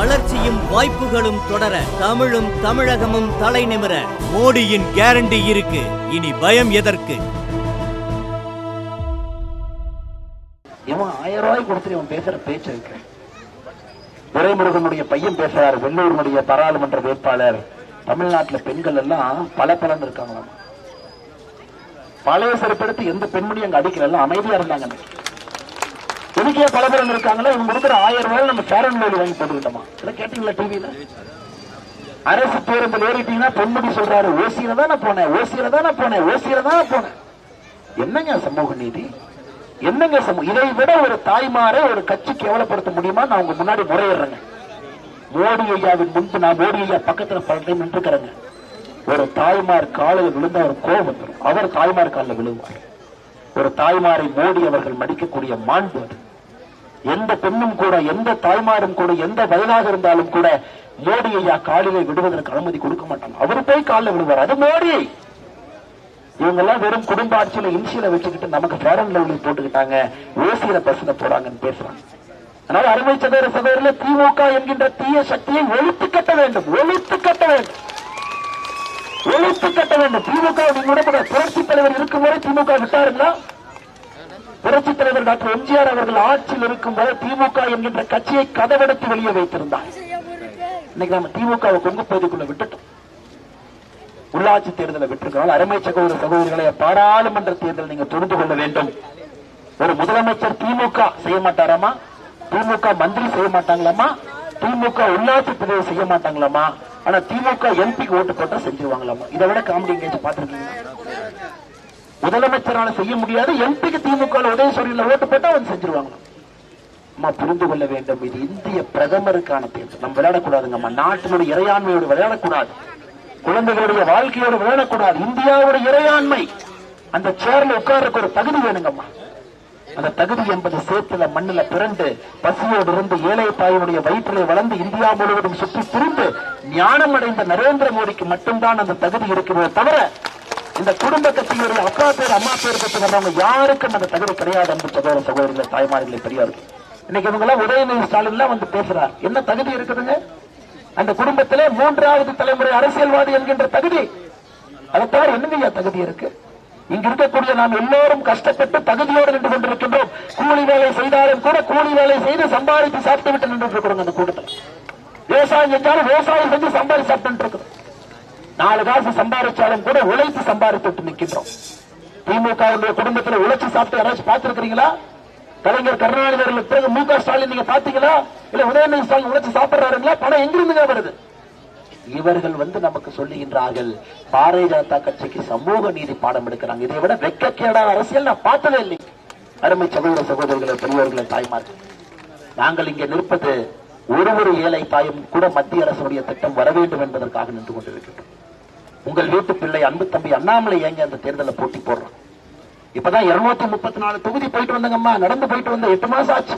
வளர்ச்சியும் வாய்ப்புகளும் தொடர தமிழும் தமிழகமும் தலை நிமிர மோடியின் கேரண்டி இருக்கு. இனி பயம் எதற்கு? ஆயிரம் ரூபாய் கொடுத்துட்டு இவன் பேசுற பேச்சு. இருக்கு துரைமுருகனுடைய பையன் பேசுறாரு வெள்ளூருடைய பாராளுமன்ற வேட்பாளர். தமிழ்நாட்டுல பெண்கள் எல்லாம் பல பலன் இருக்காங்களாம். பழைய சிறப்பெடுத்து எந்த பெண்மணியும் அங்க அடிக்கல எல்லாம் அமைதியா இருந்தாங்க இதுக்கே பல பேர் இருக்காங்களா இவங்க கொடுக்குற ஆயிரம் ரூபாய் நம்ம சேரன் அண்ட் வாங்கி போட்டுக்கிட்டோமா? இதை கேட்டீங்களா டிவியில அரசு பேருந்தில் ஏறிட்டீங்கன்னா பொன்முடி சொல்றாரு ஓசியில தான் நான் போனேன் ஓசியில தான் நான் போனேன் ஓசியில தான் போனேன். என்னங்க சமூக நீதி? என்னங்க சமூகம் இதை விட ஒரு தாய்மாரை ஒரு கட்சி கேவலப்படுத்த முடியுமா? நான் உங்க முன்னாடி முறையிடுறேங்க. மோடி ஐயாவின் முன்பு நான் மோடி ஐயா பக்கத்துல பல டைம் நின்றுக்கிறேங்க. ஒரு தாய்மார் காலில் விழுந்த ஒரு கோபம் வந்துடும் அவர் தாய்மார் காலில் விழுவார். ஒரு தாய்மாரை மோடி அவர்கள் மடிக்கக்கூடிய மாண்பு அது. எந்த பெண்ணும் கூட எந்த தாய்மாரும் கூட எந்த வயதாக இருந்தாலும் கூட மோடி ஐயா காலிலே விடுவதற்கு அனுமதி கொடுக்க மாட்டாங்க. அவரு போய் காலில் விடுவார். அது மோடி! இவங்க எல்லாம் வெறும் குடும்ப ஆட்சியில இன்சியில வச்சுக்கிட்டு நமக்கு பேரன் லெவலில் போட்டுக்கிட்டாங்க. ஓசியில பசங்க போறாங்கன்னு பேசுறாங்க. அதனால அருமை சகோதர சகோதரில் திமுக என்கின்ற தீய சக்தியை ஒழித்து கட்ட வேண்டும். ஒழித்து கட்ட வேண்டும். ஒழித்து கட்ட வேண்டும். திமுக புரட்சி தலைவர் இருக்கும் வரை திமுக விட்டாருன்னா புரட்சித் தலைவர் டாக்டர் எம்ஜிஆர் அவர்கள் ஆட்சியில் இருக்கும் வரை திமுக என்கின்ற கட்சியை கதவெடுத்து வெளியே வைத்திருந்தார். இன்னைக்கு நம்ம திமுகவை கொங்கு பகுதிக்குள்ள விட்டுட்டோம். உள்ளாட்சி தேர்தலை விட்டிருக்கிறோம். அருமை சகோதர சகோதரிகளை பாராளுமன்ற தேர்தல் நீங்க தொடர்ந்து கொள்ள வேண்டும். ஒரு முதலமைச்சர் திமுக செய்ய மாட்டாராமா? திமுக மந்திரி செய்ய மாட்டாங்களாமா? திமுக உள்ளாட்சி பிரதேசம் செய்ய மாட்டாங்களாமா? ஆனா திமுக எம்பிக்கு ஓட்டு போட்டா செஞ்சிருவாங்களாமா? இதை விட காமெடி எங்கேயாச்சும் பாத்துருக்கீங்களா முதலமைச்சரால செய்ய முடியாது. எம்பிக்கு திமுக உதயசூரியன்ல ஓட்டு போட்டா அவன் செஞ்சிருவாங்க அம்மா புரிந்து கொள்ள வேண்டும். இது இந்திய பிரதமருக்கான தேர்தல். நம்ம விளையாடக்கூடாதுங்கம்மா. நாட்டினுடைய இறையாண்மையோடு விளையாடக்கூடாது. குழந்தைகளுடைய வாழ்க்கையோடு விளையாடக்கூடாது. இந்தியாவோட இறையாண்மை. அந்த சேர்ல உட்கார்றதுக்கு ஒரு தகுதி வேணுங்கம்மா. அந்த தகுதி என்பது சேத்துல மண்ணுல பிறந்து பசியோடு இருந்து ஏழை தாயினுடைய வயிற்றிலே வளர்ந்து இந்தியா முழுவதும் சுற்றி திரிந்து ஞானம் அடைந்த நரேந்திர மோடிக்கு மட்டும்தான் அந்த தகுதி இருக்கிறதே தவிர இந்த குடும்ப கட்சியுடைய அப்பா பேர் அம்மா பேர் பற்றி வர்றவங்க யாருக்கும் அந்த தகுதி கிடையாது அன்பு சகோதர சகோதரிகள் தாய்மார்களை பெரியார்கள். இன்னைக்கு இவங்க எல்லாம் உதயநிதி ஸ்டாலின் எல்லாம் வந்து பேசுறார். என்ன தகுதி இருக்குதுங்க? அந்த குடும்பத்திலே மூன்றாவது தலைமுறை அரசியல்வாதி என்கின்ற தகுதி. அதை தவிர என்னங்க தகுதி இருக்கு? இங்க இருக்கக்கூடிய நாம் எல்லோரும் கஷ்டப்பட்டு தகுதியோடு நின்று கொண்டிருக்கின்றோம். கூலி வேலை செய்தாலும் கூட கூலி வேலை செய்து சம்பாதித்து சாப்பிட்டு விட்டு நின்று இருக்கிறோம் அந்த கூட்டத்தில். விவசாயம் செஞ்சாலும் விவசாயம் செஞ்சு சம்பாதி சாப்பிட்டு இருக்கிறோம். நாலு காசு சம்பாதிச்சாலும் கூட உழைத்து சம்பாதித்து நிற்கின்றோம். திமுக குடும்பத்தில் உழைச்சு சாப்பிட்டு யாராச்சும் பார்த்திருக்கிறீங்களா? கலைஞர் கருணாநிதி பிறகு மு க ஸ்டாலின் நீங்க பாத்தீங்களா இல்ல உதயநிதி ஸ்டாலின் உழைச்சு சாப்பிடுறாருங்களா? பணம் எங்கிருந்துங்க வருது? இவர்கள் வந்து நமக்கு சொல்லுகின்றார்கள் பாரதிய ஜனதா கட்சிக்கு சமூக நீதி பாடம் எடுக்கிறாங்க. இதை விட வெக்கக்கேடான அரசியல் நான் பார்த்ததே இல்லை. அருமை சகோதர சகோதரர்களை பெரியவர்களை தாய்மார்கள். நாங்கள் இங்கே நிற்பது ஒரு ஒரு ஏழை தாயும் கூட மத்திய அரசுடைய திட்டம் வர வேண்டும் என்பதற்காக நின்று கொண்டிருக்கின்றோம். உங்கள் வீட்டு பிள்ளை அன்பு தம்பி அண்ணாமலை ஏங்க அந்த தேர்தலில் போட்டி போடுறான்? இப்பதான் இருநூத்தி முப்பத்தி நாலு தொகுதி போயிட்டு வந்தங்கம்மா. நடந்து போயிட்டு வந்த எட்டு மாசம் ஆச்சு.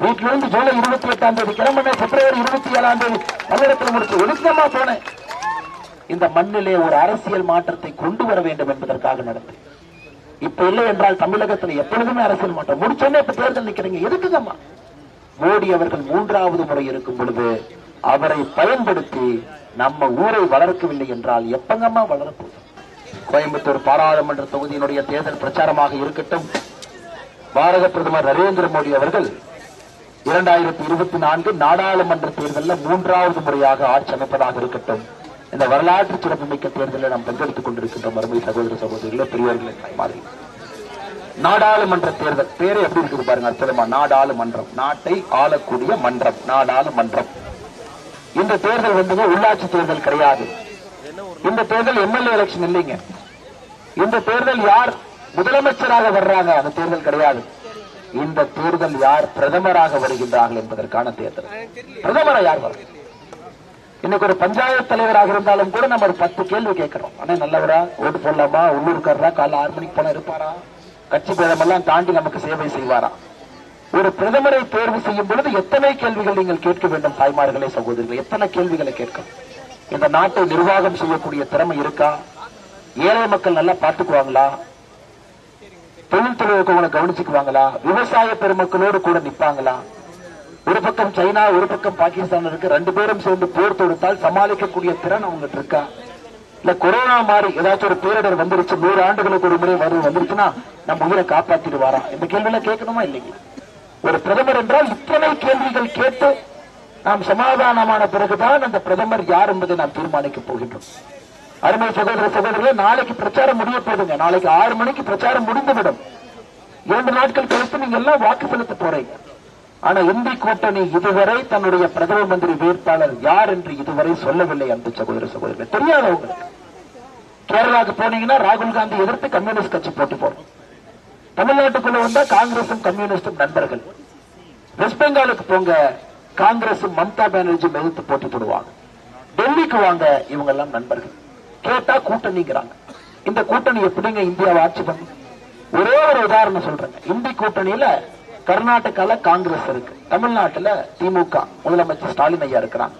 வீட்டுல இருந்து ஜூலை இருபத்தி எட்டாம் தேதி கிளம்பின பிப்ரவரி இருபத்தி ஏழாம் தேதி பல்லடத்தில் முடிச்சு ஒழுக்கமா போனேன். இந்த மண்ணிலே ஒரு அரசியல் மாற்றத்தை கொண்டு வர வேண்டும் என்பதற்காக நடந்தேன். இப்ப இல்லை என்றால் தமிழகத்தில் எப்பொழுதுமே அரசியல் மாற்றம். முடிச்சோன்னே இப்ப தேர்தல் நிக்கிறீங்க. எதுக்குங்கம்மா? மோடி அவர்கள் மூன்றாவது முறை இருக்கும் பொழுது அவரை பயன்படுத்தி நம்ம ஊரை வளர்க்கவில்லை என்றால் எப்பங்கம்மா வளரப்போகுது? கோயம்புத்தூர் பாராளுமன்ற தொகுதியினுடைய தேர்தல் பிரச்சாரமாக இருக்கட்டும். பாரத பிரதமர் நரேந்திர மோடி அவர்கள் இரண்டாயிரத்தி இருபத்தி நான்கு நாடாளுமன்ற தேர்தலில் மூன்றாவது முறையாக ஆட்சி அமைப்பதாக இருக்கட்டும். இந்த வரலாற்று சிறப்புமிக்க தேர்தலில் நாம் பங்கெடுத்துக் கொண்டிருக்கின்றோம் மறுமை சகோதர சகோதரிகளே பெரியவர்களே தாய்மார்களே. நாடாளுமன்ற தேர்தல் பேரு எப்படி இருக்குது பாருங்க அற்புதமா. நாடாளுமன்றம் நாட்டை ஆளக்கூடிய மன்றம் நாடாளுமன்றம். இந்த தேர்தல் வந்தது உள்ளாட்சி தேர்தல் கிடையாது. இந்த தேர்தல் எம்எல்ஏ எலெக்ஷன் இல்லைங்க. இந்த தேர்தல் யார் முதலமைச்சராக வர்றாங்க? அந்த தேர்தல் கிடையாது. இந்த தேர்தல் யார் பிரதமராக வருகின்றார்கள் என்பதற்கான தேர்தல். பிரதமரா யார் வரும் இன்னைக்கு ஒரு பஞ்சாயத்து தலைவராக இருந்தாலும் கூட நம்ம ஒரு பத்து கேள்வி கேட்கிறோம். ஆனா நல்லவரா? ஓட்டு போடலாமா? உள்ளூர்காரரா? காலைல ஆறு மணிக்கு போன இருப்பாரா? கட்சி பேதமெல்லாம் தாண்டி நமக்கு சேவை செய்வாரா? ஒரு பிரதமரை தேர்வு செய்யும் பொழுது எத்தனை கேள்விகள் நீங்கள் கேட்க வேண்டும் தாய்மார்களே சகோதரிகள்? எத்தனை கேள்விகளை கேட்கணும் இந்த நாட்டை நிர்வாகம் செய்யக்கூடிய திறமை இருக்கா? ஏழை மக்கள் நல்லா பாத்துக்குவாங்களா தொழில்துறை இருக்கவங்களை கவனிச்சுக்குவாங்களா? விவசாய பெருமக்களோடு கூட நிப்பாங்களா? ஒரு பக்கம் சைனா ஒரு பக்கம் பாகிஸ்தான் இருக்கு ரெண்டு பேரும் சேர்ந்து போர் தொடுத்தால் சமாளிக்கக்கூடிய திறன் அவங்ககிட்ட இருக்கா? இல்ல கொரோனா மாதிரி ஏதாச்சும் ஒரு பேரிடர் வந்துருச்சு நூறு ஆண்டுகளுக்கு ஒரு முறை வரும் வந்துருச்சுன்னா நம்ம உயிரை காப்பாத்திட்டு வரோம் இந்த கேள்வி எல்லாம் கேட்கணுமா இல்லைங்களா? ஒரு பிரதமர் என்றால் இத்தனை கேள்விகள் கேட்டு நாம் சமாதானமான பிறகுதான் அந்த பிரதமர் யார் என்பதை நாம் தீர்மானிக்க போகின்றோம். அருமை சகோதர சகோதரர்களே நாளைக்கு பிரச்சாரம் முடிய போதுங்க. நாளைக்கு ஆறு மணிக்கு பிரச்சாரம் முடிந்துவிடும். இரண்டு நாட்கள் கழித்து நீங்க எல்லாம் வாக்கு செலுத்த போறீங்க. ஆனா இந்தி கூட்டணி இதுவரை தன்னுடைய பிரதம மந்திரி வேட்பாளர் யார் என்று இதுவரை சொல்லவில்லை அந்த சகோதர சகோதரர்கள் தெரியாத உங்களுக்கு கேரளாவுக்கு போனீங்கன்னா ராகுல் காந்தி எதிர்த்து கம்யூனிஸ்ட் கட்சி போட்டு போறோம். தமிழ்நாட்டுக்குள்ள வந்தா காங்கிரசும் கம்யூனிஸ்டும் நண்பர்கள். வெஸ்ட் பெங்காலுக்கு போங்க காங்கிரஸ் மம்தா பானர்ஜி எதிர்த்து போட்டி போடுவாங்க. டெல்லிக்கு வாங்க இவங்க எல்லாம் நண்பர்கள். கேட்டா கூட்டணிங்கிறாங்க. இந்த கூட்டணி எப்படிங்க இந்தியாவை ஆட்சி பண்ணும்? ஒரே ஒரு உதாரணம் சொல்றேங்க இந்தி கூட்டணியில கர்நாடகால காங்கிரஸ் இருக்கு. தமிழ்நாட்டுல திமுக முதலமைச்சர் ஸ்டாலின் ஐயா இருக்கிறாங்க.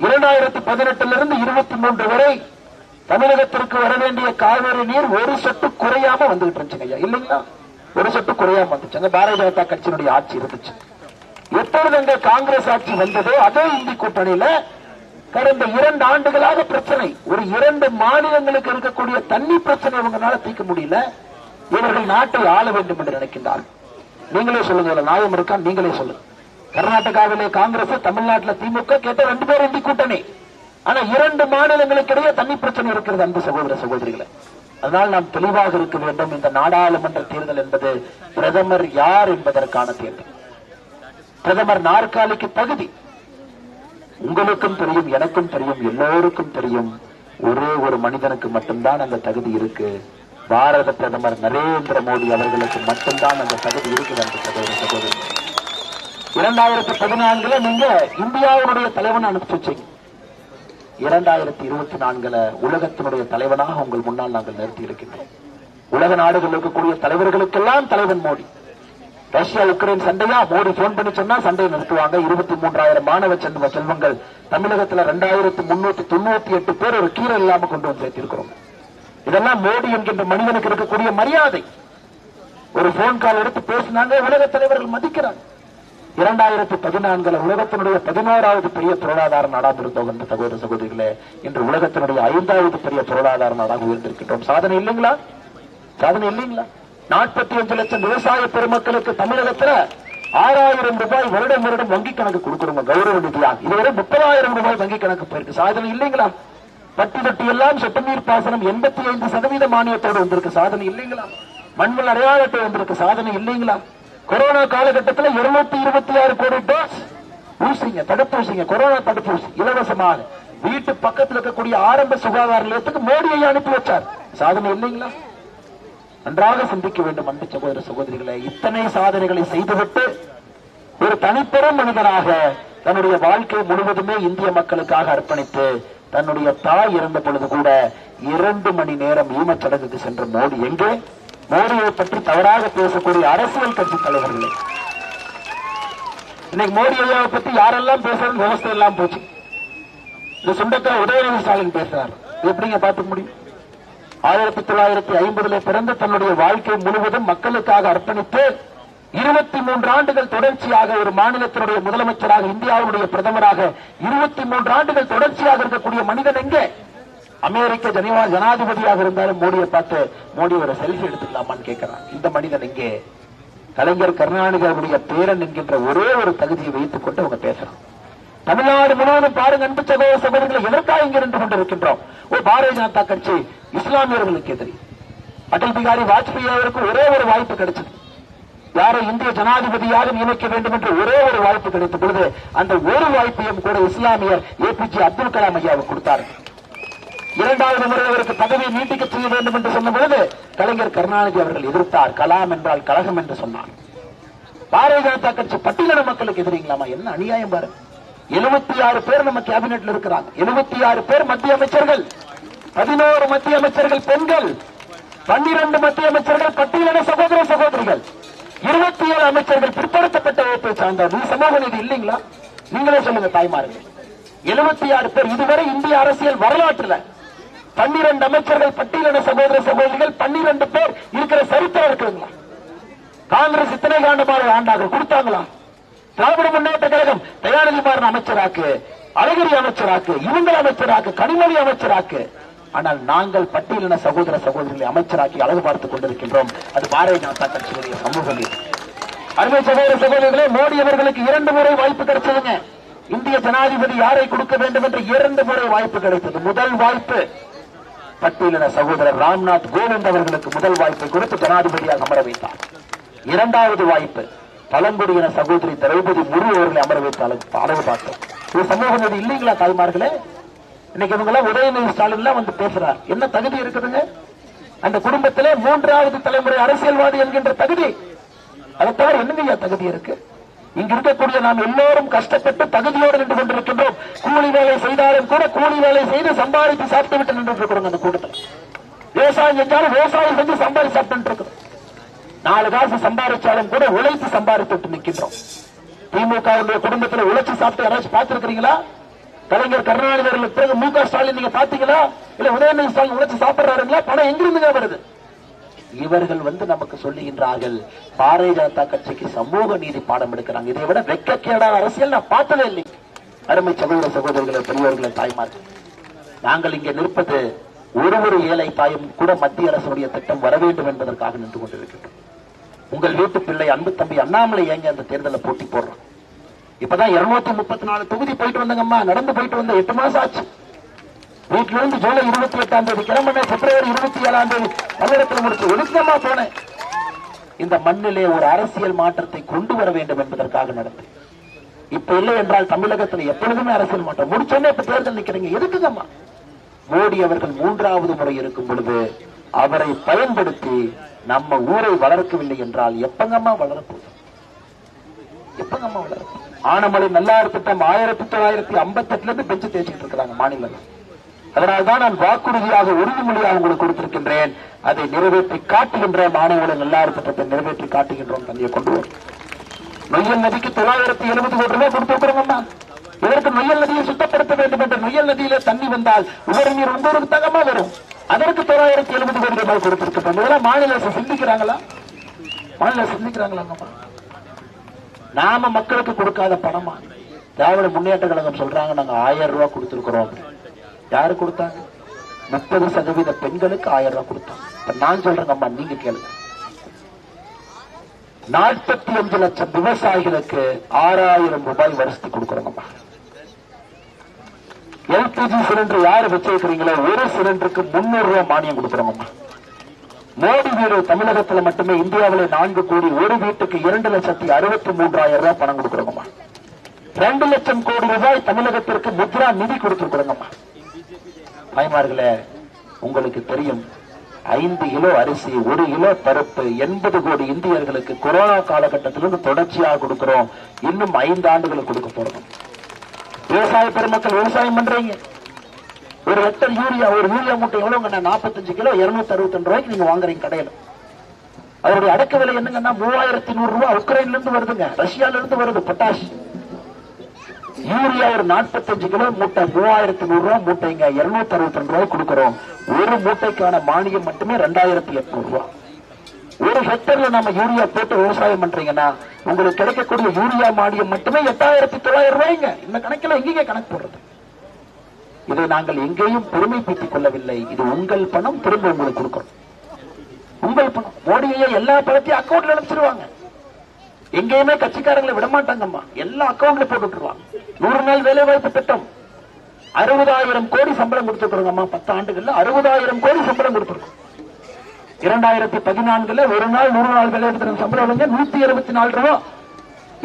இரண்டாயிரத்தி பதினெட்டுல இருந்து இருபத்தி மூன்று வரை தமிழகத்திற்கு வர வேண்டிய காவிரி நீர் ஒரு சொட்டு குறையாம வந்துகிட்டு இருந்துச்சுங்க ஐயா. இல்லைங்களா? ஒரு சொட்டு குறையாம வந்துச்சு. அங்க பாரதிய ஜனதா கட்சியினுடைய ஆட்சி இருந்துச்சு. எப்பொழுது அங்க காங்கிரஸ் ஆட்சி வந்ததோ அதே இந்தி கூட்டணியில கடந்த இரண்டு ஆண்டுகளாக பிரச்சனை. ஒரு இரண்டு மாநிலங்களுக்கு இருக்கக்கூடிய தண்ணி பிரச்சனை இவங்களால தீர்க்க முடியல. இவர்கள் நாட்டை ஆள வேண்டும் என்று நினைக்கின்றார் நீங்களே சொல்லுங்க இதுல நியாயம் இருக்கா? நீங்களே சொல்லுங்க. கர்நாடகாவிலே காங்கிரஸ் தமிழ்நாட்டுல திமுக கேட்ட ரெண்டு பேர் இந்தி கூட்டணி. ஆனா இரண்டு மாநிலங்களுக்கு இடையே தண்ணி பிரச்சனை இருக்கிறது அன்பு சகோதர சகோதரிகளை. அதனால் நாம் தெளிவாக இருக்க வேண்டும். இந்த நாடாளுமன்ற தேர்தல் என்பது பிரதமர் யார் என்பதற்கான தேர்தல். பிரதமர் நாற்காலிக்கு தகுதி. உங்களுக்கும் தெரியும் எனக்கும் தெரியும் எல்லோருக்கும் தெரியும். ஒரே ஒரு மனிதனுக்கு மட்டும்தான் அந்த தகுதி இருக்கு. பாரத பிரதமர் நரேந்திர மோடி அவர்களுக்கு மட்டும்தான் அந்த தகுதி இருக்குது அந்த சகோதர சகோதரி இரண்டாயிரத்தி பதினான்குல நீங்க இந்தியாவுடைய தலைவன் அனுப்பிச்சு வச்சீங்க. இரண்டாயிரத்தி இருபத்தி நான்குல உலகத்தினுடைய தலைவனாக உங்கள் முன்னால் நாங்கள் நிறுத்தி இருக்கின்றோம் உலக நாடுகள் இருக்கக்கூடிய தலைவர்களுக்கெல்லாம் தலைவன் மோடி. ரஷ்யா உக்ரைன் சண்டையா? மோடி போன் பண்ணி சொன்னா சண்டையை நிறுத்துவாங்க. இருபத்தி மூன்றாயிரம் மாணவ செல்வ செல்வங்கள் தமிழகத்துல ரெண்டாயிரத்தி முன்னூத்தி தொண்ணூத்தி எட்டு பேர் ஒரு கீரை இல்லாம கொண்டு வந்து சேர்த்திருக்கிறோம். இதெல்லாம் மோடி என்கின்ற மனிதனுக்கு இருக்கக்கூடிய மரியாதை. ஒரு போன் கால் எடுத்து பேசினாங்க உலக தலைவர்கள் மதிக்கிறாங்க. இரண்டாயிரத்தி பதினான்குல உலகத்தினுடைய பதினோராவது பெரிய பொருளாதார நாடாக இருந்தோம் என்று சகோதர சகோதரிகளே இன்று உலகத்தினுடைய ஐந்தாவது பெரிய பொருளாதார நாடாக உயர்ந்திருக்கின்றோம். சாதனை இல்லைங்களா? சாதனை இல்லைங்களா? நாற்பத்தி அஞ்சு லட்சம் விவசாய பெருமக்களுக்கு தமிழகத்துல ஆறாயிரம் ரூபாய் வருடம் வருடம் வங்கி கணக்கு கொடுக்கணுங்க கௌரவ நிதியா இதுவரை முப்பதாயிரம் ரூபாய் வங்கி கணக்கு போயிருக்கு. சாதனை இல்லைங்களா? பட்டி தொட்டி எல்லாம் சொட்டு நீர் பாசனம் எண்பத்தி ஐந்து சதவீத மானியத்தோடு வந்திருக்கு. சாதனை இல்லைங்களா? மண்வள அடையாளத்தை வந்திருக்கு. சாதனை இல்லைங்களா? கொரோனா காலகட்டத்தில் இருநூத்தி இருபத்தி ஆறு கோடி டோஸ் ஊசிங்க தடுப்பூசிங்க கொரோனா தடுப்பூசி இலவசமாக வீட்டு பக்கத்தில் இருக்கக்கூடிய ஆரம்ப சுகாதார நிலையத்துக்கு மோடியை அனுப்பி வச்சார். சாதனை இல்லைங்களா? நன்றாக சிந்திக்க வேண்டும் அன்பு சகோதர சகோதரிகளை. இத்தனை சாதனைகளை செய்துவிட்டு ஒரு தனிப்பெரும் மனிதனாக தன்னுடைய வாழ்க்கை முழுவதுமே இந்திய மக்களுக்காக அர்ப்பணித்து தன்னுடைய தாய் இறந்த பொழுது கூட இரண்டு மணி நேரம் ஈமச்சடங்குக்கு சென்ற மோடி எங்கே? மோடியை பற்றி தவறாக பேசக்கூடிய அரசியல் கட்சி தலைவர்களே. இன்னைக்கு மோடி ஐயாவை பத்தி யாரெல்லாம் பேசுறது விவசாயம் எல்லாம் போச்சு. இந்த சுண்டத்தில் உதயநிதி ஸ்டாலின் பேசுறாரு. எப்படிங்க பார்த்துக்க முடியும்? ஆயிரத்தி தொள்ளாயிரத்தி ஐம்பதுல பிறந்த தன்னுடைய வாழ்க்கை முழுவதும் மக்களுக்காக அர்ப்பணித்து இருபத்தி மூன்று ஆண்டுகள் தொடர்ச்சியாக ஒரு மாநிலத்தினுடைய முதலமைச்சராக இந்தியாவுடைய பிரதமராக இருபத்தி மூன்று ஆண்டுகள் தொடர்ச்சியாக இருக்கக்கூடிய மனிதன் எங்கே? அமெரிக்க ஜனிவா ஜனாதிபதியாக இருந்தாலும் மோடியை பார்த்து மோடி ஒரு செல்ஃபி எடுத்துக்கலாமான்னு கேட்கிறான் இந்த மனிதன் இங்கே கலைஞர் கருணாநிதி அவருடைய பேரன் என்கின்ற ஒரே ஒரு தகுதியை வைத்துக் கொண்டு அவங்க பேசுறான் தமிழ்நாடு முழுவதும் பாருங்க அன்பு சகோதர சகோதரிகளை எதற்காக இங்க இருந்து கொண்டிருக்கின்றோம்? ஒரு பாரதிய ஜனதா கட்சி இஸ்லாமியர்களுக்கு எதிரி. அடல் பிகாரி வாஜ்பாய் அவருக்கு ஒரே ஒரு வாய்ப்பு கிடைச்சது. யாரை இந்திய ஜனாதிபதியாக நியமிக்க வேண்டும் என்று ஒரே ஒரு வாய்ப்பு கிடைத்த பொழுது அந்த ஒரு வாய்ப்பையும் கூட இஸ்லாமியர் ஏபிஜே அப்துல் கலாம் ஐயாவுக்கு கொடுத்தார்கள். இரண்டாவது முறை அவருக்கு பதவியை நீட்டிக்க செய்ய வேண்டும் என்று சொன்ன பொழுது கலைஞர் கருணாநிதி அவர்கள் எதிர்த்தார். கலாம் என்றால் கழகம் என்று சொன்னார். பாரதிய ஜனதா கட்சி பட்டியலின மக்களுக்கு எதிரீங்களாமா? என்ன அநியாயம் பாரு. எழுபத்தி ஆறு பேர் நம்ம கேபினெட்ல இருக்கிறாங்க. எழுபத்தி ஆறு பேர் மத்திய அமைச்சர்கள். பதினோரு மத்திய அமைச்சர்கள் பெண்கள். பன்னிரண்டு மத்திய அமைச்சர்கள் பட்டியலின சகோதர சகோதரிகள். இருபத்தி ஏழு அமைச்சர்கள் பிற்படுத்தப்பட்ட வகுப்பை சார்ந்தவர். இது சமூக நீதி இல்லைங்களா? நீங்களே சொல்லுங்க தாய்மார்கள். எழுபத்தி ஆறு பேர் இதுவரை இந்திய அரசியல் வரலாற்றுல பன்னிரண்டு அமைச்சர்கள் பட்டியலின சகோதர சகோதரிகள் பன்னிரண்டு பேர் இருக்கிற சரித்திரம் இருக்குங்களா காங்கிரஸ் இத்தனை காண்டமாக ஆண்டாக கொடுத்தாங்களா? திராவிட முன்னேற்ற கழகம் தயாநிதி மாறன் அமைச்சராக்கு அழகிரி அமைச்சராக்கு இவங்க அமைச்சராக்கு கனிமொழி அமைச்சராக்கு. ஆனால் நாங்கள் பட்டியலின சகோதர சகோதரிகளை அமைச்சராக்கி அழகு பார்த்துக் கொண்டிருக்கின்றோம். அது பாரதிய ஜனதா கட்சியுடைய சமூக நீதி அருமை சகோதர சகோதரிகளே மோடி அவர்களுக்கு இரண்டு முறை வாய்ப்பு கிடைச்சதுங்க. இந்திய ஜனாதிபதி யாரை கொடுக்க வேண்டும் என்று இரண்டு முறை வாய்ப்பு கிடைத்தது. முதல் வாய்ப்பு பட்டியலின சகோதரர் ராம்நாத் கோவிந்த் அவர்களுக்கு முதல் வாய்ப்பை கொடுத்து ஜனாதிபதியாக அமர வைத்தார். இரண்டாவது வாய்ப்பு பழங்குடியின சகோதரி திரௌபதி முரு அவர்களை அமர வைத்து அளவு பார்த்தோம் இது சமூக நீதி இல்லைங்களா தாய்மார்களே? இன்னைக்கு இவங்க எல்லாம் உதயநிதி ஸ்டாலின் எல்லாம் வந்து பேசுறார். என்ன தகுதி இருக்குதுங்க? அந்த குடும்பத்திலே மூன்றாவது தலைமுறை அரசியல்வாதி என்கின்ற தகுதி. அதை தவிர என்னங்க தகுதி இருக்கு? இங்க இருக்கக்கூடிய நாம் எல்லோரும் கஷ்டப்பட்டு தகுதியோடு நின்று கொண்டிருக்கின்றோம். கூலி வேலை செய்தாலும் கூட கூலி வேலை செய்து சம்பாதித்து சாப்பிட்டு விட்டு நின்று இருக்கிறோம் அந்த கூட்டத்தில். விவசாயம் செஞ்சாலும் விவசாயம் செஞ்சு சம்பாதி சாப்பிட்டு இருக்கிறோம். நாலு காசு சம்பாதிச்சாலும் கூட உழைத்து சம்பாதித்து நிற்கின்றோம். திமுக குடும்பத்துல உழைச்சு சாப்பிட்டு யாராச்சும் பார்த்திருக்கிறீங்களா? கலைஞர் கருணாநிதி அவர்களுக்கு பிறகு மு க ஸ்டாலின் நீங்க பாத்தீங்களா இல்ல உதயநிதி ஸ்டாலின் உழைச்சு சாப்பிடுறாருங்களா? பணம் எங்கிருந்துங்க வருது? இவர்கள் வந்து நமக்கு சொல்லுகின்றார்கள் பாரதிய ஜனதா கட்சிக்கு சமூக நீதி பாடம் எடுக்கிறாங்க. இதை விட வெக்கக்கேடான அரசியல் நான் பார்த்ததே இல்லை. அருமை சகோதர சகோதரர்களை பெரியவர்களை தாய்மார்கள். நாங்கள் இங்கே நிற்பது ஒரு ஒரு ஏழை தாயும் கூட மத்திய அரசுடைய திட்டம் வர வேண்டும் என்பதற்காக நின்று கொண்டிருக்கின்றோம். உங்கள் வீட்டு பிள்ளை அன்பு தம்பி அண்ணாமலை ஏங்க அந்த தேர்தலில் போட்டி போடுறோம் இப்பதான் இருநூத்தி முப்பத்தி நாலு தொகுதி போயிட்டு வந்தங்கம்மா. நடந்து போயிட்டு வந்த எட்டு மாசம் ஆச்சு. வீட்டில இருந்து ஜூலை இருபத்தி எட்டாம் தேதி கிளம்பின பிப்ரவரி இருபத்தி ஏழாம் தேதி பல்லடத்தில் முடிச்சு ஒழுக்கமா போனேன். இந்த மண்ணிலே ஒரு அரசியல் மாற்றத்தை கொண்டு வர வேண்டும் என்பதற்காக நடந்தேன். இப்ப இல்லை என்றால் தமிழகத்தில் எப்பொழுதுமே அரசியல் மாற்றம். முடிச்சோன்னே இப்ப தேர்தல் நிக்கிறீங்க. எதுக்குங்கம்மா? மோடி அவர்கள் மூன்றாவது முறை இருக்கும் பொழுது அவரை பயன்படுத்தி நம்ம ஊரை வளர்க்கவில்லை என்றால் எப்பங்கம்மா வளரப்போகுது? எப்பங்கம்மா வளரும் ஆனமலை நல்லாறு திட்டம் ஆயிரத்தி தொள்ளாயிரத்தி ஐம்பத்தி எட்டுல இருந்து பெஞ்சு தேய்ச்சிட்டு இருக்கிறாங்க மாநிலம் அதனால்தான் நான் வாக்குறுதியாக உறுதிமொழியாக உங்களுக்கு கொடுத்திருக்கின்றேன். அதை நிறைவேற்றி காட்டுகின்ற மாணவர்களை நல்லாறு திட்டத்தை நிறைவேற்றி காட்டுகின்றோம் தண்ணியை கொண்டு வரும். நொய்யல் நதிக்கு தொள்ளாயிரத்தி எழுபது கோடி ரூபாய் கொடுத்திருக்கிறோம்மா இதற்கு நொய்யல் நதியை சுத்தப்படுத்த வேண்டும் என்ற நொய்யல் நதியில தண்ணி வந்தால் உபரி நீர் உங்க தகமா வரும். அதற்கு தொள்ளாயிரத்தி எழுபது கோடி ரூபாய் கொடுத்திருக்கிறோம் இதெல்லாம் மாநில அரசு சிந்திக்கிறாங்களா? மாநில அரசு சிந்திக்கிறாங்களா நாம மக்களுக்கு கொடுக்காத பணமா? திராவிட முன்னேற்ற கழகம் சொல்றாங்க நாங்க ஆயிரம் ரூபாய் கொடுத்திருக்கிறோம் யாரு கொடுத்தாங்க? முப்பது சதவீத பெண்களுக்கு ஆயிரம் ரூபாய் கொடுத்தோம். இப்ப நான் சொல்றேங்க அம்மா நீங்க கேளுங்க. நாற்பத்தி அஞ்சு லட்சம் விவசாயிகளுக்கு ஆறாயிரம் ரூபாய் வருஷத்துக்கு கொடுக்குறோங்கம்மா எல்பிஜி சிலிண்டர் யாரு வச்சிருக்கிறீங்களோ ஒரு சிலிண்டருக்கு முன்னூறு ரூபாய் மானியம் கொடுக்குறோங்கம்மா மோடி வீடு தமிழகத்துல மட்டுமே இந்தியாவிலே நான்கு கோடி ஒரு வீட்டுக்கு இரண்டு லட்சத்தி அறுபத்தி மூன்றாயிரம் ரூபாய் பணம் கொடுக்குறோங்கம்மா ரெண்டு லட்சம் கோடி ரூபாய் தமிழகத்திற்கு முத்ரா நிதி கொடுத்துருக்குறோங்கம்மா தாய்மார்களே உங்களுக்கு தெரியும் ஐந்து கிலோ அரிசி ஒரு கிலோ பருப்பு எண்பது கோடி இந்தியர்களுக்கு கொரோனா காலகட்டத்திலிருந்து தொடர்ச்சியாக கொடுக்கிறோம். இன்னும் ஐந்து ஆண்டுகளுக்கு கொடுக்க போறோம். விவசாய பெருமக்கள் விவசாயம் பண்றீங்க. ஒரு ஹெக்டர் யூரியா ஒரு யூரியா மூட்டை எவ்வளவுங்க நாற்பத்தஞ்சு கிலோ இருநூத்தி அறுபத்தி ரெண்டு ரூபாய்க்கு நீங்க வாங்குறீங்க கடையில. அதனுடைய அடக்க விலை என்னங்கன்னா மூவாயிரத்தி நூறு ரூபாய் உக்ரைன்ல இருந்து வருதுங்க. ரஷ்யால இருந்து வருது பொட்டாஷ் யூரியா ஒரு நாற்பத்தஞ்சு கிலோ மூட்டை மூவாயிரத்தி நூறு ரூபாய் மூட்டைங்க இருநூத்தி அறுபத்தி ரெண்டு ரூபாய் கொடுக்கறோம். ஒரு மூட்டைக்கான மானியம் மட்டுமே ரெண்டாயிரத்தி எட்நூறு ரூபாய் ஒரு ஹெக்டர்ல நம்ம யூரியா போட்டு விவசாயம் பண்றீங்கன்னா உங்களுக்கு கிடைக்கக்கூடிய யூரியா மானியம் மட்டுமே எட்டாயிரத்தி தொள்ளாயிரம் ரூபாய்ங்க. இந்த கணக்கில் எங்கேயே கணக்கு போடுறது? இதை நாங்கள் எங்கேயும் பெருமை கொள்ளவில்லை. இது உங்கள் பணம் திரும்ப உங்களுக்கு கொடுக்கிறோம். உங்கள் பணம். மோடியை எல்லா பணத்தையும் அக்கௌண்ட்ல அனுப்பிச்சிருவாங்க. எங்கேயுமே கட்சிக்காரங்களை விட மாட்டாங்கம்மா எல்லா அக்கௌண்ட்ல போட்டுருவாங்க நூறு நாள் வேலை வாய்ப்பு திட்டம். அறுபதாயிரம் கோடி சம்பளம் கொடுத்துருக்கோங்கம்மா பத்து ஆண்டுகள்ல அறுபதாயிரம் கோடி சம்பளம் கொடுத்துருக்கோம். இரண்டாயிரத்தி பதினான்குல ஒரு நாள் நூறு நாள் வேலை வாய்ப்பு சம்பளம் வந்து நூத்தி இருபத்தி நாலு ரூபா.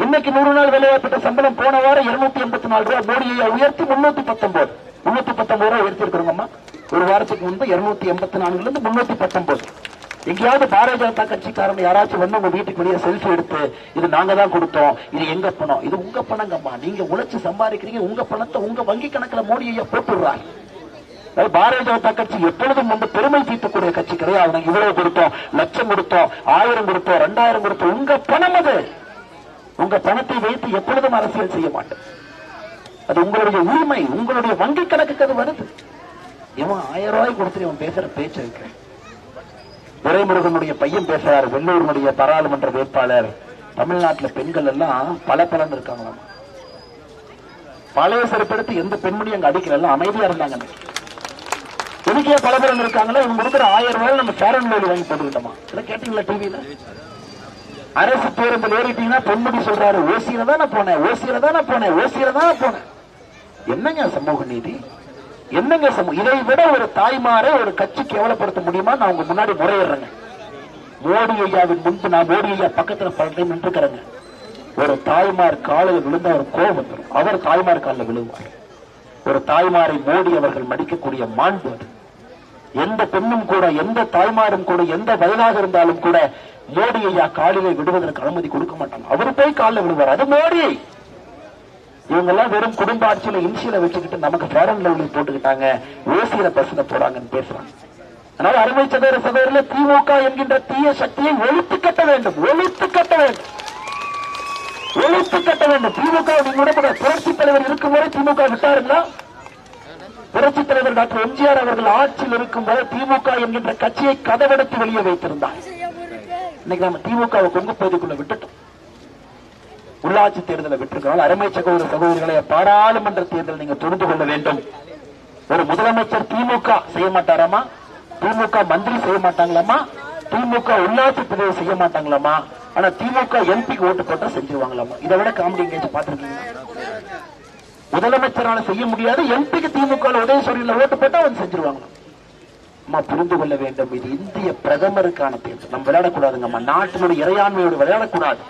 இன்னைக்கு நூறு நாள் வேலை வாய்ப்பு சம்பளம் போன வாரம் இருநூத்தி எண்பத்தி நாலு ரூபா. மோடியை உயர்த்தி முன்னூத்தி பத்தொன்பது. முன்னூத்தி பத்தொன்பது ரூபா உயர்த்தி இருக்கிறோங்கம்மா ஒரு வாரத்துக்கு முன்பு இருநூத்தி எண்பத்தி நான்குல இருந்து முன்னூத்தி பத்தொன்பது. எங்கேயாவது பாரதிய ஜனதா கட்சிக்காரங்க யாராச்சும் வந்து உங்க வீட்டுக்கு வெளியே செல்ஃபி எடுத்து இது நாங்க தான் கொடுத்தோம் இது எங்க பணம்? இது உங்க பணங்கம்மா. நீங்க உழைச்சு சம்பாதிக்கிறீங்க உங்க பணத்தை உங்க வங்கி கணக்குல மோடி ஐயா போட்டுடுறாரு பாரதிய ஜனதா கட்சி எப்பொழுதும் வந்து பெருமை தீட்டக்கூடிய கட்சி கிடையாது. நாங்க இவ்வளவு கொடுத்தோம் லட்சம் கொடுத்தோம் ஆயிரம் கொடுத்தோம் ரெண்டாயிரம் கொடுத்தோம். உங்க பணம் அது. உங்க பணத்தை வைத்து எப்பொழுதும் அரசியல் செய்ய மாட்டேன் அது உங்களுடைய உரிமை உங்களுடைய வங்கி கணக்குக்கு அது வருது. இவன் ஆயிரம் ரூபாய் கொடுத்துட்டு இவன் பேசுற பேச்சு இருக்கு துரைமுருகனுடைய பையன் பேசுறார் வெள்ளூருடைய பாராளுமன்ற வேட்பாளர். தமிழ்நாட்டுல பெண்கள் எல்லாம் பல பலன் இருக்காங்களாம். பழைய சிறப்பெடுத்து எந்த பெண்மணி அங்க அடிக்கல? எல்லாம் அமைதியா இருந்தாங்க இதுக்கே பல பலன் இருக்காங்களா இவங்க கொடுக்குற ஆயிரம் ரூபாய் நம்ம சேரன் மேல் வாங்கி போட்டுக்கிட்டோமா? இதை கேட்டீங்களா டிவியில அரசு பேருந்தில் ஏறிட்டீங்கன்னா பொன்முடி சொல்றாரு ஓசியில தான் நான் போனேன் ஓசியில தான் நான் போனேன் ஓசியில தான் போனேன். என்னங்க சமூக நீதி? என்னங்க இதை விட ஒரு தாய்மாரை ஒரு கட்சி கேவலப்படுத்த முடியுமா? நான் உங்க முன்னாடி முறையிடுறேங்க. மோடி ஐயாவின் முன்பு நான் மோடி ஐயா பக்கத்துல பல டைம் நின்றுக்கிறேங்க. ஒரு தாய்மார் காலில் விழுந்த ஒரு கோபம் வந்துடும். அவர் தாய்மார் காலில் விழுவார். ஒரு தாய்மாரை மோடி அவர்கள் மடிக்கக்கூடிய மாண்பு அது. எந்த பெண்ணும் கூட எந்த தாய்மாரும் கூட எந்த வயதாக இருந்தாலும் கூட மோடி ஐயா காலிலே விடுவதற்கு அனுமதி கொடுக்க மாட்டாங்க. அவரு போய் காலில் விடுவார் அது மோடி! இவங்க எல்லாம் வெறும் குடும்ப ஆட்சியில இன்சியில வச்சுக்கிட்டு நமக்கு ஃபேர் அண்ட் போட்டுக்கிட்டாங்க. ஏசியில பஸ்ல போறாங்கன்னு பேசுறாங்க. அதனால அருமை சகோதர சகோதரில திமுக என்கின்ற தீய சக்தியை ஒழித்து கட்ட வேண்டும். ஒழித்து கட்ட வேண்டும். ஒழித்து கட்ட வேண்டும். திமுக நீங்க புரட்சி தலைவர் இருக்கும் வரை திமுக விட்டாருங்களா? புரட்சி தலைவர் டாக்டர் எம்ஜிஆர் அவர்கள் ஆட்சியில் இருக்கும் வரை திமுக என்கின்ற கட்சியை கதவெடுத்து வெளியே வைத்திருந்தார். இன்னைக்கு நம்ம திமுகவை கொங்கு பகுதிக்குள்ள விட்டுட்டோம். உள்ளாட்சி தேர்தலை விட்டிருக்கிறோம். அருமை சகோதர சகோதரிகளை பாராளுமன்ற தேர்தல் நீங்க தொடர்ந்து கொள்ள வேண்டும். ஒரு முதலமைச்சர் திமுக செய்ய மாட்டாராமா? திமுக மந்திரி செய்ய மாட்டாங்களாமா? திமுக உள்ளாட்சி பிரதேசம் செய்ய மாட்டாங்களாமா? ஆனா திமுக எம்பிக்கு ஓட்டு போட்டா செஞ்சிருவாங்களாமா? இதை விட காமெடி எங்கேயாச்சும் பாத்துருக்கீங்களா முதலமைச்சரால செய்ய முடியாது எம்பிக்கு திமுக உதயசூரியல ஓட்டு போட்டா அவன் செஞ்சிருவாங்களாம். அம்மா புரிந்து கொள்ள வேண்டும். இது இந்திய பிரதமருக்கான தேர்தல். நம்ம விளையாடக்கூடாதுங்கம்மா. நாட்டினுடைய இறையாண்மையோடு விளையாடக்கூடாது.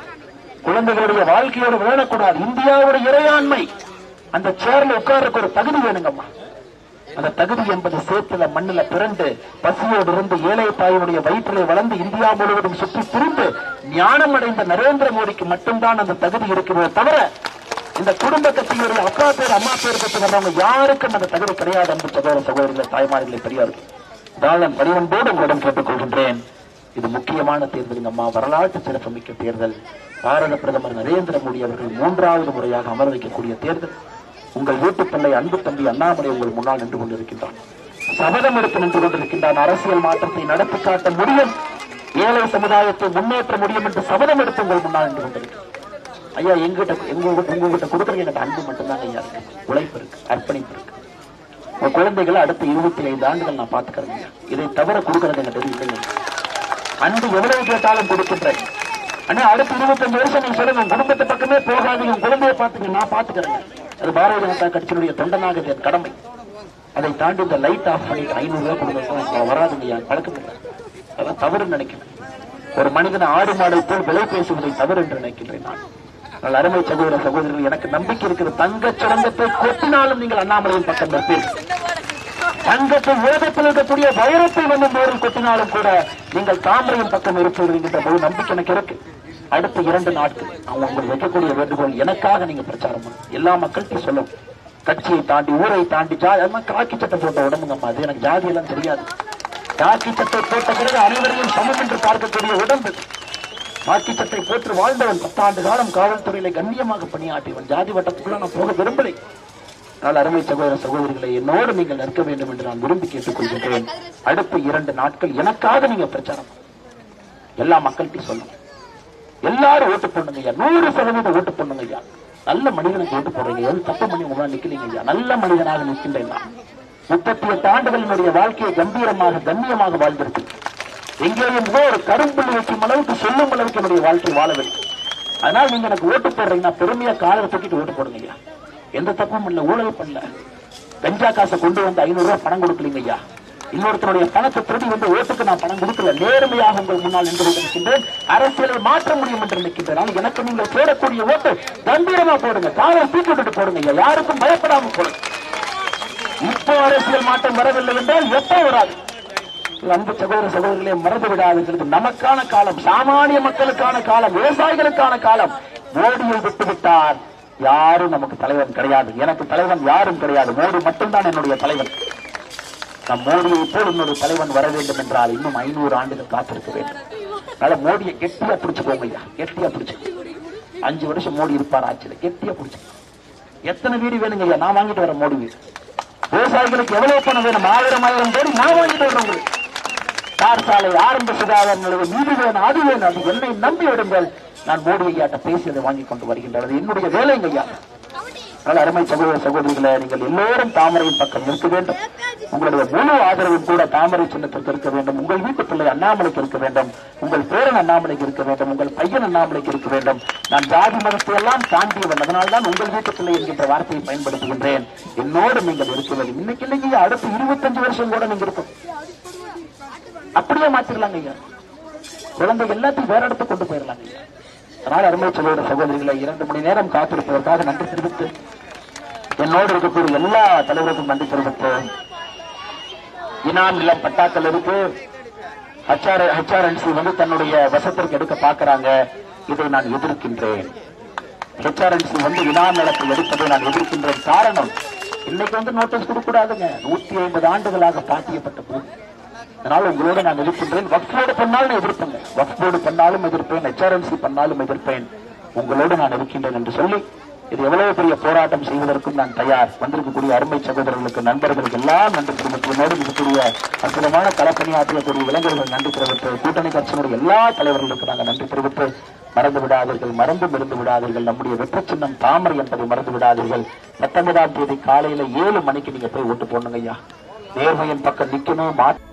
குழந்தைகளுடைய வாழ்க்கையோடு விளையாடக்கூடாது. இந்தியாவுடைய இறையாண்மை. அந்த சேர்ல உட்கார்றதுக்கு ஒரு தகுதி வேணுங்கம்மா. அந்த தகுதி என்பது சேத்துல மண்ணுல பிறந்து பசியோடு இருந்து ஏழை தாயினுடைய வயிற்றிலே வளர்ந்து இந்தியா முழுவதும் சுற்றி திரிந்து ஞானம் அடைந்த நரேந்திர மோடிக்கு மட்டும்தான் அந்த தகுதி இருக்கிறது தவிர இந்த குடும்ப கட்சியுடைய அப்பா பேர் அம்மா பேர் பற்றி வர்றவங்க யாருக்கும் அந்த தகுதி கிடையாது என்று சகோதர சகோதரிகளை தாய்மார்களை பெரியார்கள். தாளம் பணிவன்போடு உங்களிடம் கேட்டுக்கொள்கின்றேன். இது முக்கியமான தேர்தல் அம்மா வரலாற்று சிறப்புமிக்க தேர்தல். பாரத பிரதமர் நரேந்திர மோடி அவர்கள் மூன்றாவது முறையாக அமர வைக்கக்கூடிய தேர்தல். உங்கள் வீட்டு பிள்ளை அன்பு தம்பி அண்ணாமலை உங்கள் முன்னால் நின்று கொண்டிருக்கின்றான் சபதம் எடுத்து நின்று கொண்டிருக்கின்றான் அரசியல் மாற்றத்தை நடத்தி காட்ட முடியும். ஏழை சமுதாயத்தை முன்னேற்ற முடியும் என்று சபதம் எடுத்து உங்கள் முன்னால் நின்று கொண்டிருக்கிறார் ஐயா எங்கிட்ட எங்க உங்ககிட்ட கொடுக்குறது எனக்கு அன்பு மட்டும்தான் ஐயா இருக்கு. உழைப்பு இருக்கு அர்ப்பணிப்பு இருக்கு. உங்க குழந்தைகளை அடுத்த இருபத்தி ஐந்து ஆண்டுகள் நான் பாத்துக்கிறேன் இதை தவிர கொடுக்கறது எங்கிட்ட இல்லைங்க அன்பு எவ்வளவு கேட்டாலும் கொடுக்கின்றேன். அண்ணா அடுத்த இருபத்தஞ்சு வருஷம் நீங்க சொல்லுங்க குடும்பத்து குடும்பத்தை பக்கமே போகாதீங்க. உங்க குழந்தைய பாத்துக்க நான் பாத்துக்கிறேன் அது பாரதிய ஜனதா கட்சியினுடைய தொண்டனாக என் கடமை. அதை தாண்டி இந்த லைட் ஆஃப் பண்ணிட்டு ஐநூறு ரூபாய் கொடுங்க வராதுங்க ஐயா பழக்கம் இல்லை. அதான் தவறுன்னு நினைக்கிறேன். ஒரு மனிதன் ஆடு மாடை போல் விலை பேசுவதை தவறு என்று நினைக்கின்றேன் நான். ஆனால் அருமை சகோதர சகோதரர்கள் எனக்கு நம்பிக்கை இருக்கிற தங்க சுரங்கத்தை கொட்டினாலும் நீங்கள் அண்ணாமலையின் பக்கம் நிற்பீர்கள். தங்கத்தை உலகத்தில் இருக்கக்கூடிய வைரத்தை வந்து நேரில் கொட்டினாலும் கூட நீங்கள் தாமரையின் பக்கம் இருப்பீர்கள் என்கின்ற முழு நம்பிக்கை எனக்கு இருக்கு. அடுத்த இரண்டு நாட்கள் அவங்க உங்களுக்கு வைக்கக்கூடிய வேண்டுகோள் எனக்காக நீங்க பிரச்சாரம் பண்ணும் எல்லா மக்கள்கிட்டையும் சொல்லும் கட்சியை தாண்டி ஊரை தாண்டி ஜா அதெல்லாம் காக்கி சட்டை போட்ட உடம்புங்கம்மா. அது எனக்கு ஜாதி எல்லாம் தெரியாது. காக்கி சட்டை போட்ட பிறகு அனைவரையும் சமம் என்று பார்க்கக்கூடிய உடம்பு. காக்கி சட்டை போட்டு வாழ்ந்தவன் பத்தாண்டு காலம் காவல்துறையில கண்ணியமாக பணியாற்றியவன். ஜாதி வட்டத்துக்குள்ள நான் போக விரும்பலை. ஆனால் அருமை சகோதர சகோதரிகளை என்னோடு நீங்கள் நிற்க வேண்டும் என்று நான் விரும்பி கேட்டுக்கொள்கின்றேன். அடுத்த இரண்டு நாட்கள் எனக்காக நீங்க பிரச்சாரம் எல்லா மக்கள்கிட்டையும் சொல்லுங்க. எல்லாரும் ஓட்டு பண்ணுங்க ஐயா. நூறு சதவீதம் ஓட்டு பண்ணுங்க ஐயா. நல்ல மனிதனுக்கு ஓட்டு போடுறீங்க. எதுவும் தப்பு பண்ணி உங்களா நிக்கலீங்க ஐயா. நல்ல மனிதனாக நிற்கின்றேன் நான். முப்பத்தி எட்டு ஆண்டுகளினுடைய வாழ்க்கையை கம்பீரமாக கண்ணியமாக வாழ்ந்திருக்கு எங்கேயும் கூட ஒரு கரும்புள்ளி வைக்கும் அளவுக்கு சொல்லும் அளவுக்கு என்னுடைய வாழ்க்கை வாழவில்லை. அதனால நீங்க எனக்கு ஓட்டு போடுறீங்கன்னா பெருமையா காலரை தூக்கிட்டு ஓட்டு போடுங்க ஐயா. எந்த தப்பும் இல்ல ஊழல் பண்ணல கஞ்சா காசை கொண்டு வந்து ஐநூறு ரூபாய் பணம் கொடுக்கலீங்க ஐயா. இன்னொருத்தருடைய பணத்தை திருடி வந்து ஓட்டுக்கு நான் பணம் கொடுக்கல. நேர்மையாக உங்கள் முன்னால் நின்று கொண்டிருக்கின்றேன். அரசியலை மாற்ற முடியும் என்று நினைக்கின்றேன். எனக்கு நீங்கள் போடக்கூடிய ஓட்டு கம்பீரமா போடுங்க. காலம் தூக்கி விட்டுட்டு போடுங்க ஐயா. யாருக்கும் பயப்படாம போடுங்க. இப்போ அரசியல் மாற்றம் வரவில்லை என்றால் எப்போ வராது? அன்பு சகோதர சகோதரிகளே மறந்து விடாது நமக்கான காலம். சாமானிய மக்களுக்கான காலம். விவசாயிகளுக்கான காலம். மோடியை விட்டு விட்டார் யாரும் நமக்கு தலைவன் கிடையாது. எனக்கு தலைவன் யாரும் கிடையாது. மோடி மட்டும்தான் என்னுடைய தலைவன். நம் மோடியை போல் இன்னொரு தலைவன் வர வேண்டும் என்றால் இன்னும் ஐநூறு ஆண்டுகள் காத்திருக்க வேண்டும் அதனால மோடியை கெட்டியா பிடிச்சுக்கோங்க ஐயா. கெட்டியா பிடிச்சு அஞ்சு வருஷம் மோடி இருப்பார் ஆட்சியில். கெட்டியா பிடிச்சு எத்தனை வீடு வேணுங்க ஐயா? நான் வாங்கிட்டு வரேன் மோடி வீடு. விவசாயிகளுக்கு எவ்வளவு பணம் வேணும்? ஆயிரம் ஆயிரம் கோடி நான் வாங்கிட்டு வரேன் உங்களுக்கு. தார் சாலை ஆரம்ப சுகாதார நிலையம். இது வேணும் அது வேணும். அது என்னை நம்பி விடுங்கள் நான் மோடி ஐயாட்ட பேசி அதை வாங்கி கொண்டு வருகின்றது. என்னுடைய வேலை ஐயா. அதனால் அருமை சகோதர சகோதரிகளை நீங்கள் எல்லோரும் தாமரையின் பக்கம் இருக்க வேண்டும். உங்களுடைய முழு ஆதரவும் கூட தாமரை சின்னத்திற்கு இருக்க வேண்டும். உங்கள் வீட்டு பிள்ளை அண்ணாமலைக்கு இருக்க வேண்டும். உங்கள் பேரன் அண்ணாமலைக்கு இருக்க வேண்டும். உங்கள் பையன் அண்ணாமலைக்கு இருக்க வேண்டும். நான் ஜாதி மதத்தை எல்லாம் தாண்டியவன் அதனால்தான் உங்கள் வீட்டு பிள்ளை என்கின்ற வார்த்தையை பயன்படுத்துகின்றேன். என்னோடு நீங்கள் இருக்க வேண்டும் இன்னைக்கு இல்லைங்க அடுத்த இருபத்தஞ்சு வருஷம் கூட நீங்க இருக்கும் அப்படியே மாத்திரலாங்க ஐயா. குழந்தை எல்லாத்தையும் வேற இடத்துக்கு கொண்டு போயிடலாங்க ஐயா. அதனால் அருமை சொல்லுகிற சகோதரிகளை இரண்டு மணி நேரம் காத்திருப்பதற்காக நன்றி தெரிவித்து என்னோடு இருக்கக்கூடிய எல்லா தலைவருக்கும் நன்றி தெரிவித்து இனாம் நிலம் பட்டாக்கள் இருக்கு ஹச்ஆர் ஹெச்ஆர்என்சி வந்து தன்னுடைய வசத்திற்கு எடுக்க பார்க்கிறாங்க. இதை நான் எதிர்க்கின்றேன். ஹெச்ஆர்என்சி வந்து இனாம் நிலத்தை எடுப்பதை நான் எதிர்க்கின்றேன். காரணம் இன்னைக்கு வந்து நோட்டீஸ் கொடுக்கூடாதுங்க நூத்தி ஐம்பது ஆண்டுகளாக பாட்டியப்பட்ட போது. அதனால உங்களோட நான் எதிர்க்கின்றேன். வக்ஃப் போர்டு பண்ணாலும் எதிர்ப்பேங்க. வக்ஃப் போர்டு பண்ணாலும் எதிர்ப்பேன். ஹெச்ஆர்என்சி பண்ணாலும் எதிர்ப்பேன். உங்களோடு நான் இருக்கின்றேன் என்று சொல்லி இது எவ்வளவு பெரிய போராட்டம் செய்வதற்கும் நான் தயார். வந்திருக்கக்கூடிய அருமை சகோதரர்களுக்கு நண்பர்களுக்கு எல்லாம் நன்றி குடும்பத்தினோடு இருக்கக்கூடிய அற்புதமான களப்பணியாற்றக்கூடிய இளைஞர்கள் நன்றி தெரிவித்து கூட்டணி கட்சியினுடைய எல்லா தலைவர்களுக்கு நாங்கள் நன்றி தெரிவித்து மறந்து விடாதீர்கள் மறந்து இருந்து விடாதீர்கள். நம்முடைய வெற்றி சின்னம் தாமரை என்பதை மறந்து விடாதீர்கள். பத்தொன்பதாம் தேதி காலையில ஏழு மணிக்கு நீங்க போய் ஓட்டு போடணுங்க ஐயா. நேர்மையின் பக்கம் நிக்கணும் மாற்ற